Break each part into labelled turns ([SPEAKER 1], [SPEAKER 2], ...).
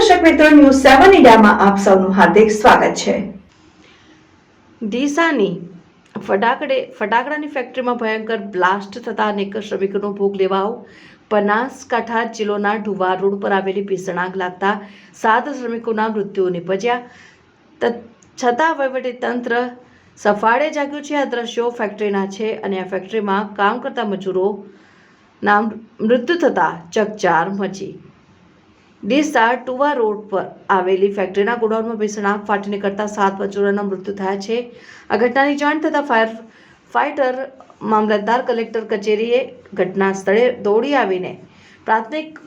[SPEAKER 1] મિત્રો, ન્યૂઝ સેવન ઇન્ડિયામાં આપ સૌનું હાર્દિક સ્વાગત છે.
[SPEAKER 2] ડીસાની ફટાકડે ફટાકડાની ફેક્ટરીમાં ભયંકર બ્લાસ્ટ થતા અનેક શ્રમિકોનો ભોગ લેવાઓ બનાસકાંઠા જિલ્લોના ઢુવા રોડ પર આવેલી ભીષણ લાગતા સાત શ્રમિકોના મૃત્યુ નિપજ્યા. છતાં વહીવટીતંત્ર સફાળે જાગ્યું છે. આ દ્રશ્યો ફેક્ટરીના છે અને આ ફેક્ટરીમાં કામ કરતા મજૂરોના મૃત્યુ થતાં ચકચાર મચી. ડીસા ટુવા રોડ પર આવેલી ફેક્ટરીના ગોડાઉનમાં ભીષણ આગ ફાટી નીકળતા સાત મજૂરોના મૃત્યુ થયા છે. આ ઘટનાની જાણ થતાં ફાયર ફાઇટર મામલતદાર કલેક્ટર કચેરીએ ઘટના સ્થળે દોડી આવીને પ્રાથમિક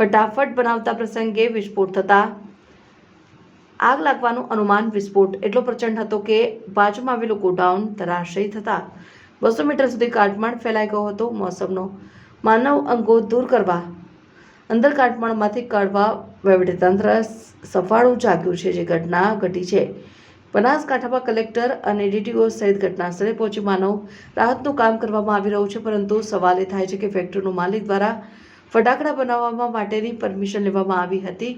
[SPEAKER 2] ફટાફટ બનાવતા પ્રસંગે વિસ્ફોટ થતા આગ લાગવાનું અનુમાન વિસ્ફોટ એટલો પ્રચંડ હતો કે બાજુમાં આવેલું ગોડાઉન ધરાશયી થતા બસો મીટર સુધી કાટમાળ ફેલાઈ ગયો હતો. મોસમનો માનવ અંગો દૂર કરવા અંદર કાટમાળમાંથી કાઢવા વહીવટીતંત્ર સફાળું જાગ્યું છે જે ઘટના ઘટી છે. બનાસકાંઠામાં કલેક્ટર અને ડીટીઓ સહિત ઘટના સ્થળે પહોંચી માનવ રાહતનું કામ કરવામાં આવી રહ્યું છે, પરંતુ સવાલ એ થાય છે કે ફેક્ટરીનો માલિક દ્વારા ફટાકડા બનાવવા માટેની પરમિશન લેવામાં આવી હતી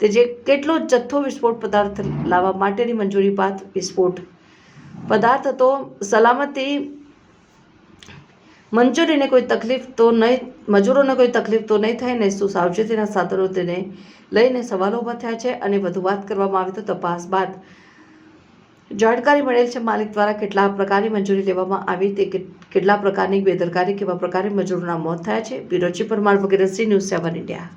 [SPEAKER 2] તે જે કેટલો જથ્થો વિસ્ફોટ પદાર્થ લાવવા માટેની મંજૂરી બાદ વિસ્ફોટ. પદાર્થ હતો સલામતી મંજૂરીને કોઈ તકલીફ તો નહીં, મજૂરોને કોઈ તકલીફ તો નહીં થાય ને શું સાવચેતીના સાધનો તેને લઈને સવાલો ઊભા થયા છે અને વધુ વાત કરવામાં આવી તો તપાસ બાદ. જાણકારી મળેલ છે માલિક દ્વારા કેટલા પ્રકારની મંજૂરી લેવામાં આવી તે કેટલા પ્રકારની બેદરકારી કેવા પ્રકારે મજૂરોના મોત થયા છે. બ્યુરો ચીફ પરમાર વગેરે સી ન્યૂઝ સેવન ઇન્ડિયા.